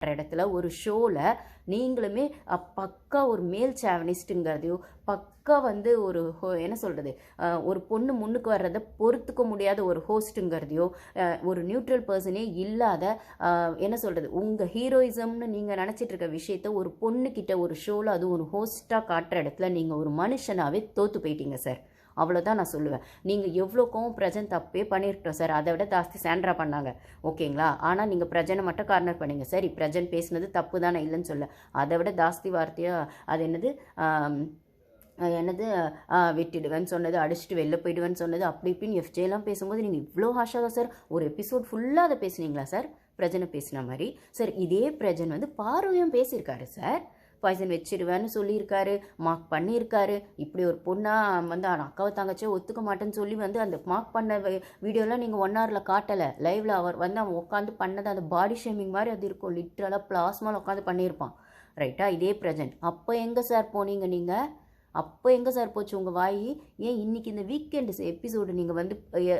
இடத்துல ஒரு ஷோவில் நீங்களுமே பக்கா ஒரு மேல் சேவனிஸ்ட்டுங்கிறதையோ பக்கா வந்து ஒரு ஹோ என்ன சொல்கிறது ஒரு பொண்ணு முன்னுக்கு வர்றதை பொறுத்துக்க முடியாத ஒரு ஹோஸ்ட்டுங்கிறதையோ ஒரு நியூட்ரல் பர்சனே இல்லாத என்ன சொல்கிறது உங்கள் ஹீரோயிசம்னு நீங்கள் நினச்சிட்டு இருக்க விஷயத்த ஒரு பொண்ணுக்கிட்ட ஒரு ஷோவில் அது ஒரு ஹோஸ்ட்டாக காட்டுற இடத்துல நீங்கள் ஒரு மனுஷனாகவே தோற்று போயிட்டீங்க சார் அவ்வளோதான் நான் சொல்லுவேன். நீங்கள் எவ்வளோக்கும் பிரஜன் தப்பே பண்ணியிருக்கோம் சார். அதை விட ஜாஸ்தி சாண்ட்ரா பண்ணாங்க. ஓகேங்களா? ஆனால் நீங்கள் பிரஜனை மட்டும் கார்னர் பண்ணீங்க. சரி பிரஜன் பேசுனது தப்பு தானே இல்லைன்னு சொல்ல. அதை விட ஜாஸ்தி வார்த்தையாக அது என்னது? என்னது? வெட்டிடுவேன்னு சொன்னது அடிச்சுட்டு வெளில போயிடுவேன்னு சொன்னது அப்படி இப்படின்னு எஃப்ஜேலாம் பேசும்போது நீங்கள் இவ்வளோ ஹாஷாக சார். ஒரு எபிசோட் ஃபுல்லாக அதை பேசுனீங்களா சார்? பிரஜனை பேசின மாதிரி. சார் இதே பிரஜன் வந்து பார்வையும் பேசியிருக்காரு சார். பாய்சன் வச்சிருவேன்னு சொல்லியிருக்காரு. மார்க் பண்ணியிருக்காரு. இப்படி ஒரு பொண்ணாக வந்து அக்காவை தங்கச்சியோ ஒத்துக்க மாட்டேன்னு சொல்லி வந்து அந்த மார்க் பண்ண வீடியோலாம் நீங்கள் ஒன் ஹவரில் காட்டலை. லைவில் அவர் வந்து அவன் உட்காந்து பண்ணது அந்த பாடி ஷேமிங் மாதிரி அது இருக்கும். லிட்ரலாக பிளாஸ்மாவில் உட்காந்து பண்ணியிருப்பான். ரைட்டா இதே ப்ரெசன்ட் அப்போ எங்கே சார் போனீங்க நீங்கள் அப்போ எங்கே சார் போச்சு உங்கள் வாய்? ஏன் இன்றைக்கி இந்த வீக்கெண்டு எபிசோடு நீங்கள் வந்து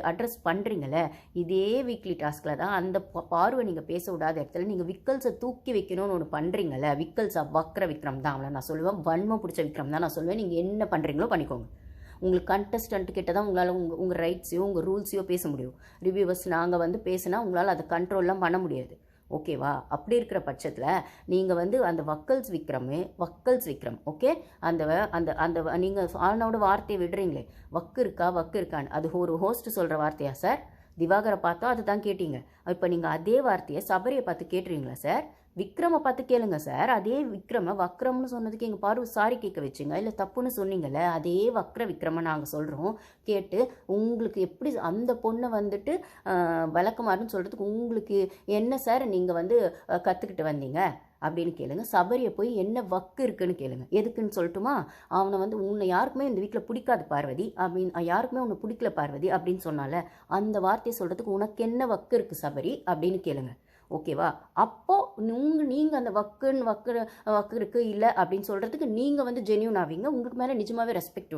அட்ரஸ் பண்ணுறீங்களே இதே வீக்லி டாஸ்கில் தான் அந்த பார்வை நீங்கள் பேச விடாத இடத்துல நீங்கள் விக்கல்ஸை தூக்கி வைக்கணும்னு ஒன்று பண்ணுறீங்களே விக்கல்ஸா வக்ர விக்ரம் தான் அவளை நான் சொல்லுவேன். வன்மம் பிடிச்ச விக்ரம் தான் நான் சொல்லுவேன். நீங்கள் என்ன பண்ணுறீங்களோ பண்ணிக்கோங்க. உங்களுக்கு கண்டஸ்டன்ட் கிட்ட தான் உங்களால் உங்கள் உங்கள் ரைட்ஸையோ உங்கள் ரூல்ஸையோ பேச முடியும். ரிவ்யூவர்ஸ் நாங்கள் வந்து பேசினா உங்களால் அதை கண்ட்ரோல்லாம் பண்ண முடியாது. ஓகேவா? அப்படி இருக்கிற பட்சத்தில் நீங்கள் வந்து அந்த வக்கல்ஸ் விக்ரமே வக்கல்ஸ் விக்ரம் ஓகே? அந்த அந்த அந்த நீங்கள் ஆனோட வார்த்தையை விடுறீங்களே. வக்கு இருக்கா? வக்கு இருக்கான்னு. அது ஒரு ஹோஸ்ட் சொல்கிற வார்த்தையா சார் திவாகரை பார்த்தா அதுதான் கேட்டீங்க. இப்போ நீங்கள் அதே வார்த்தையை சபரியை பார்த்து கேட்டுறீங்களா சார் விக்ரமை பார்த்து கேளுங்க சார். அதே விக்ரம வக்ரம்னு சொன்னதுக்கு எங்கள் பார்வை சாரி கேட்க வச்சுங்க. இல்லை தப்புன்னு சொன்னீங்கல்ல அதே வக்ர விக்ரம நாங்கள் சொல்கிறோம் கேட்டு உங்களுக்கு எப்படி அந்த பொண்ணை வந்துட்டு வழக்கமாருன்னு சொல்கிறதுக்கு உங்களுக்கு என்ன சார் நீங்கள் வந்து கற்றுக்கிட்டு வந்தீங்க? அப்படின்னு கேளுங்க. சபரியை போய் என்ன வக்கு இருக்குன்னு கேளுங்க. எதுக்குன்னு சொல்லட்டுமா? அவனை வந்து உன்னை யாருக்குமே இந்த வீட்டில் பிடிக்காது பார்வதி. அப்படின்னு யாருக்குமே உன்னை பிடிக்கல பார்வதி அப்படின்னு சொன்னால அந்த வார்த்தையை சொல்கிறதுக்கு உனக்கு என்ன வக்கு இருக்குது சபரி? அப்படின்னு கேளுங்க. ஓகேவா அப்போது உங்கள் நீங்கள் அந்த வக்குன்னு வக்கு வக்கு இருக்குது இல்லை அப்படின்னு சொல்கிறதுக்கு நீங்கள் வந்து ஜென்யூன் ஆவீங்க. உங்களுக்கு மேலே நிஜமாகவே ரெஸ்பெக்ட்